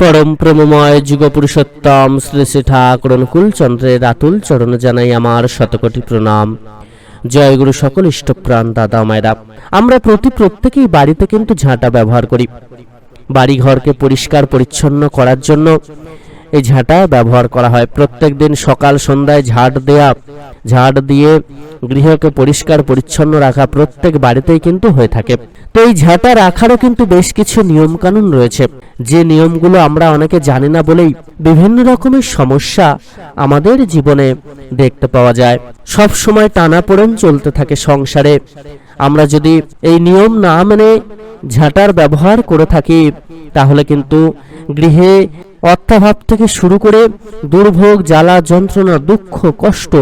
পরম প্রেমময় যুগ পুরুষোত্তম শ্রী শ্রী ঠাকুর চন্দ্রের আতুল চরণ জানাই আমার শতকোটি প্রণাম। জয় গুরু সকল ইষ্টপ্রাণ দাদা মায়েরা। আমরা প্রতি প্রত্যেকেই বাড়িতে কিন্তু ঝাঁটা ব্যবহার করি। বাড়ি ঘরকে পরিষ্কার পরিচ্ছন্ন করার জন্য এই ঝাঁটা ব্যবহার করা হয়। প্রত্যেক দিন সকাল সন্ধ্যায় ঝাড় দেয়া ঝাড় দিয়ে গৃহকে পরিষ্কার, পরিচ্ছন্ন রাখা প্রত্যেক বাড়িতেই কিন্তু হয়ে থাকে। তো এই ঝাঁটা রাখারও কিন্তু বেশ কিছু নিয়ম কানুন রয়েছে। যে নিয়মগুলো আমরা অনেকে জানি না বলেই বিভিন্ন রকমের সমস্যা আমাদের জীবনে দেখতে পাওয়া যায়। সব সময় টানাপোড়েন চলতে থাকে সংসারে। আমরা যদি এই নিয়ম না মেনে ঝাঁটার ব্যবহার করে থাকি, তাহলে কিন্তু গৃহে অর্থাভাব থেকে শুরু করে দুর্ভোগ, জ্বালা, যন্ত্রণা, দুঃখ, কষ্ট,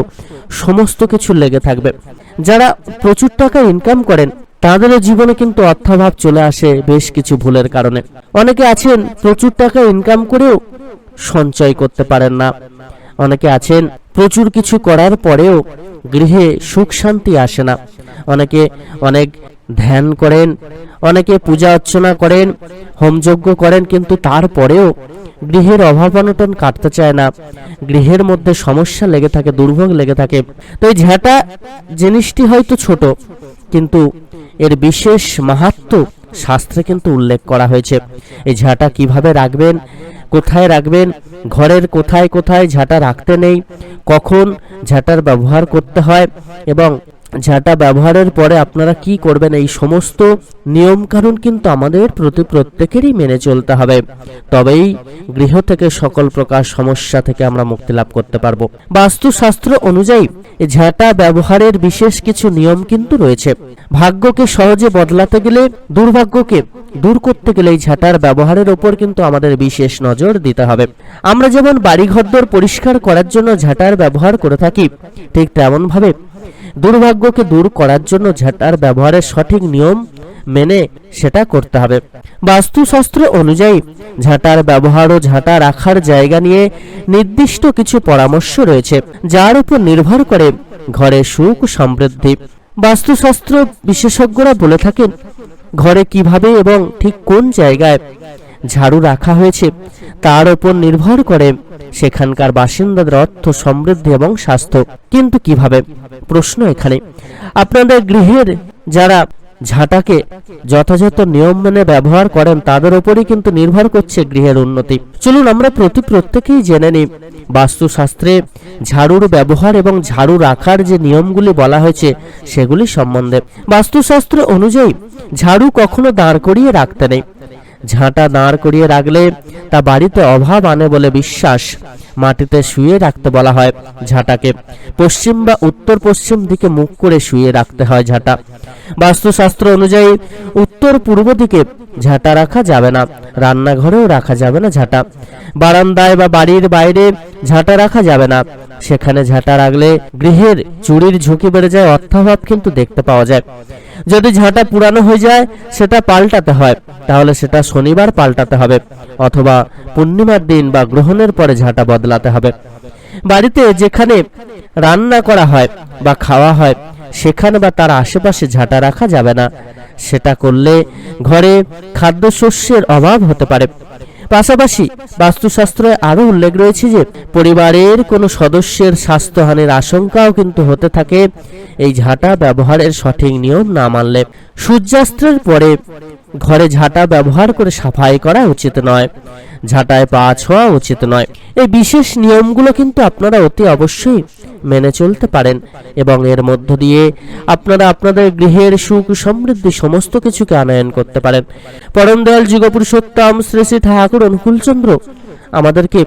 সমস্ত কিছু লেগে থাকবে। যারা প্রচুর টাকা ইনকাম করেন, তাদেরও জীবনে কিন্তু অর্থাভাব চলে আসে বেশ কিছু ভুলের কারণে। অনেকে আছেন, প্রচুর টাকা ইনকাম করেও সঞ্চয় করতে পারেন না। অনেকে আছেন, প্রচুর কিছু করার পরেও গৃহে সুখ শান্তি আসে না। অনেকে অনেক ধ্যান করেন, অনেকে পূজা অর্চনা করেন, হোমযজ্ঞ করেন, কিন্তু তারপরেও গৃহের অভাব অনটন কাটতে চায় না। গৃহের মধ্যে সমস্যা লেগে থাকে, দুর্ভোগ লেগে থাকে। তো এই ঝাঁটা জিনিসটি হয়তো ছোট, কিন্তু এর বিশেষ মাহাত্ম শাস্ত্রে কিন্তু উল্লেখ করা হয়েছে। এই ঝাঁটা কীভাবে রাখবেন, কোথায় রাখবেন, ঘরের কোথায় কোথায় ঝাঁটা রাখতে নেই, কখন ঝাঁটার ব্যবহার করতে হয় এবং ঝাঁটা ব্যবহারের পরে আপনারা কি করবেন? এই সমস্ত নিয়ম কানুন কিন্তু আমাদের প্রতি প্রত্যেকেরই মেনে চলতে হবে। তবেই গৃহ থেকে সকল প্রকার সমস্যা থেকে আমরা মুক্তি লাভ করতে পারব। বাস্তুশাস্ত্র অনুযায়ী ঝাঁটা ব্যবহারের বিশেষ কিছু নিয়ম কিন্তু রয়েছে। ভাগ্যকে সহজে বদলাতে গেলে, দুর্ভাগ্যকে দূর করতে গেলে এই ঝাঁটার ব্যবহারের ওপর কিন্তু আমাদের বিশেষ নজর দিতে হবে। আমরা যেমন বাড়িঘরদোর পরিষ্কার করার জন্য ঝাঁটার ব্যবহার করে থাকি, ঠিক তেমন ভাবে দুর্ভাগ্যকে দূর করার জন্য ঝাঁটার ব্যবহারের সঠিক নিয়ম মেনে সেটা করতে হবে। বাস্তুশাস্ত্র অনুযায়ী, ঝাঁটার ব্যবহার ও ঝাঁটা রাখার জায়গা নিয়ে নির্দিষ্ট কিছু পরামর্শ রয়েছে, যার উপর নির্ভর করে ঘরে সুখ সমৃদ্ধি। বাস্তুশাস্ত্র বিশেষজ্ঞরা বলে থাকেন, ঘরে কীভাবে এবং ঠিক কোন জায়গায় ঝাড়ু রাখা হয়েছে, তার উপর নির্ভর করে সেখানকার বাসিন্দাদের অর্থ, সমৃদ্ধি এবং স্বাস্থ্য। কিন্তু কীভাবে? প্রশ্ন এখানে। আপনাদের গৃহের যারা ঝাঁটাকে যথাযথ নিয়ম মেনে ব্যবহার করেন, তাদের উপরই কিন্তু নির্ভর করছে গৃহের উন্নতি। চলুন আমরা প্রতি প্রত্যেকেই জেনে নিই, বাস্তুশাস্ত্রে ঝাড়ুর ব্যবহার এবং ঝাড়ু রাখার যে নিয়মগুলি বলা হয়েছে, সেগুলি সম্বন্ধে। বাস্তুশাস্ত্র অনুযায়ী, ঝাড়ু কখনো দাঁড় করিয়ে রাখতে নেই। ঝাঁটা দাঁড় করিয়ে রাখলে তা বাড়িতে অভাব আনে বলে বিশ্বাস। মাটিতে শুয়ে রাখতে বলা হয় ঝাঁটাকে। পশ্চিম বা উত্তর পশ্চিম দিকে মুখ করে শুয়ে রাখতে হয় ঝাঁটা। বাস্তুশাস্ত্র অনুযায়ী উত্তর পূর্ব দিকে ঝাঁটা রাখা যাবে না, রান্নাঘরেও রাখা যাবে না ঝাঁটা। বারান্দায় বা বাড়ির বাইরে ঝাঁটা রাখা যাবে না, সেখানে ঝাঁটা রাখলে গৃহের চুরির ঝুঁকি বেড়ে যায়, অর্থাভাব কিন্তু দেখতে পাওয়া যায়। যদি ঝাঁটা পুরানো হয়ে যায়, সেটা পাল্টাতে হয়। তাহলে সেটা শনিবার পাল্টাতে হবে, অথবা পূর্ণিমার দিন বা গ্রহণের পরে ঝাঁটা বদলাতে হবে। বাড়িতে যেখানে রান্না করা হয় বা খাওয়া হয়, সেখানে বা তার আশেপাশে ঝাঁটা রাখা যাবে না। সেটা করলে ঘরে খাদ্যশস্যের অভাব হতে পারে। পাশাপাশি বাস্তুশাস্ত্রে আরও উল্লেখ রয়েছে যে পরিবারের কোনো সদস্যের স্বাস্থ্যহানির আশঙ্কাও কিন্তু হতে থাকে। এই ঝাঁটা ব্যবহারের সঠিক নিয়ম না মানলে সূর্যাস্তের পরে ঘরে ঝাঁটা ব্যবহার করে সাফাই করা উচিত নয়। ঝাঁটায় পা ছোঁয়া উচিত নয়। এই বিশেষ নিয়মগুলো কিন্তু আপনারা অতি অবশ্যই মেনে চলতে পারেন এবং এর মধ্য দিয়ে আপনারা আপনাদের গৃহের সুখ সমৃদ্ধি সমস্ত কিছুকে আনয়ন করতে পারেন। পরম দয়াল যুগপুরুষোত্তম শ্রী শ্রী ঠাকুর অনুকূলচন্দ্র আমাদেরকে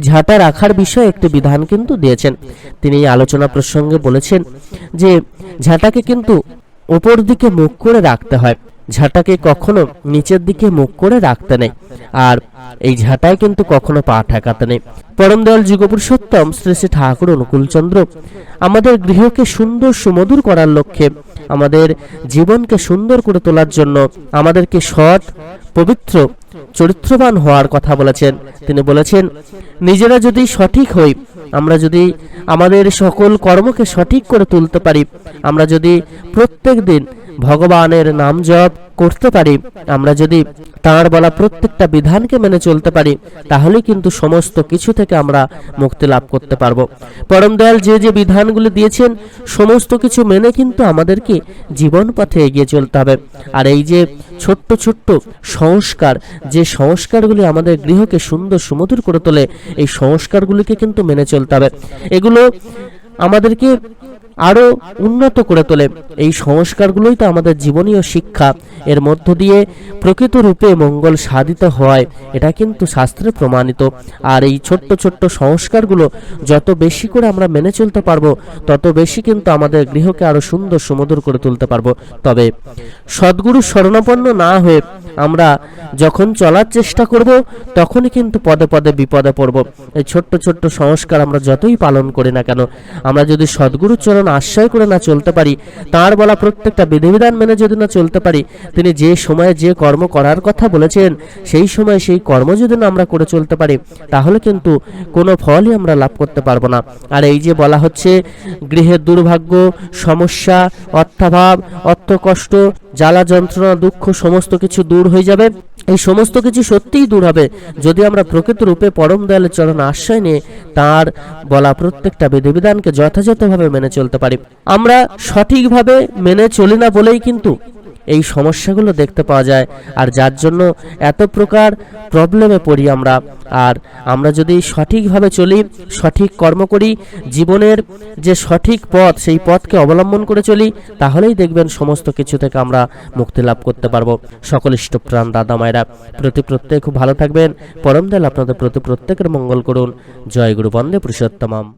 ঝাঁটা রাখার বিষয়ে একটি বিধান কিন্তু দিয়েছেন। তিনি আলোচনা প্রসঙ্গে বলেছেন যে ঝাঁটাকে কিন্তু উপর দিকে মুখ করে রাখতে হয়। ঝাঁটাকে কখনো নিচের দিকে মুখ করে রাখতে নেই। আর এই ঝাঁটায় কিন্তু কখনো পা ঠেকাতে নেই। পরম দয়াল যুগপুরুষোত্তম শ্রী শ্রী ঠাকুর অনুকূলচন্দ্র আমাদের গৃহকে সুন্দর সুমধুর করার লক্ষ্যে, আমাদের জীবনকে সুন্দর করে তোলার জন্য আমাদেরকে সৎ, পবিত্র, চরিত্রবান হওয়ার কথা বলেছেন। তিনি বলেছেন, নিজেরা যদি সঠিক হই, আমরা যদি আমাদের সকল কর্মকে সঠিক করে তুলতে পারি, আমরা যদি প্রত্যেক দিন ভগবানের নাম জপ করতে পারি। আমরা যদি তাঁর বলা প্রত্যেকটা বিধানকে মেনে চলতে পারি তাহলে কিন্তু সমস্ত কিছু থেকে আমরা মুক্তি লাভ করতে পারব। পরম দয়াল যে যে বিধানগুলি দিয়েছেন, সমস্ত কিছু মেনে কিন্তু আমাদেরকে জীবন পথে এগিয়ে চলতে হবে। আর এই যে ছোট্ট ছোট্ট সংস্কার, যে সংস্কারগুলি আমাদের গৃহকে সুন্দর সুমধুর করে তোলে, এই সংস্কারগুলিকে কিন্তু মেনে চলতে হবে। এগুলো আমাদেরকে আরও উন্নত করে তোলে। এই সংস্কারগুলোই তো আমাদের জীবনীয় শিক্ষা। এর মধ্য দিয়ে প্রকৃত রূপে মঙ্গল সাধিত হয়, এটা কিন্তু শাস্ত্রে প্রমাণিত। আর এই ছোট্ট ছোট্ট সংস্কারগুলো যত বেশি করে আমরা মেনে চলতে পারব, তত বেশি কিন্তু আমাদের গৃহকে আরও সুন্দর সুমধুর করে তুলতে পারব। তবে সদ্গুরু শরণাপন্ন না হয়ে আমরা যখন চলার চেষ্টা করব, তখনই কিন্তু পদে পদে বিপদে পড়ব। এই ছোট্ট ছোট্ট সংস্কার আমরা যতই পালন করি না কেন, আমরা যদি সদ্গুরুর চরণ আশ্রয় করে না চলতে পারি, তার বলা প্রত্যেকটা বিধিবিধান মেনে যদি না চলতে পারি, তিনি যে সময়ে যে কর্ম করার কথা বলেছেন, সেই সময় সেই কর্ম যদি না আমরা করে চলতে পারি, তাহলে কিন্তু কোনো ফলই আমরা লাভ করতে পারব না। আর এই যে বলা হচ্ছে গৃহের দুর্ভাগ্য, সমস্যা, অর্থাভাব, অর্থকষ্ট জ্বালা যন্ত্রণা, দুঃখ, সমস্ত কিছু দূর হয়ে যাবে। এই সমস্ত কিছু সত্যিই দূর হবে। যদি আমরা প্রকৃত রূপে পরম দয়ালের চরণ আশ্রয় নিয়ে তার বলা প্রত্যেকটা বিধিবিধানকে যথাযথভাবে মেনে চলতে পারি। আমরা সঠিকভাবে মেনে চলি না বলেই কিন্তু এই সমস্যাগুলো দেখতে পাওয়া যায়। আর যার জন্য এত প্রকার প্রবলেমে পড়ি আমরা। আর আমরা যদি সঠিকভাবে চলি, সঠিক কর্ম করি, জীবনের যে সঠিক পথ, সেই পথকে অবলম্বন করে চলি, তাহলেই দেখবেন সমস্ত কিছু থেকে আমরা মুক্তি লাভ করতে পারব। সকল ইষ্টপ্রাণ দাদা মায়েরা, প্রতি প্রত্যেক খুব ভালো থাকবেন। পরম দয়াল আপনাদের প্রতি প্রত্যেকের মঙ্গল করুন। জয় গুরু বন্দে পুরুষোত্তমম।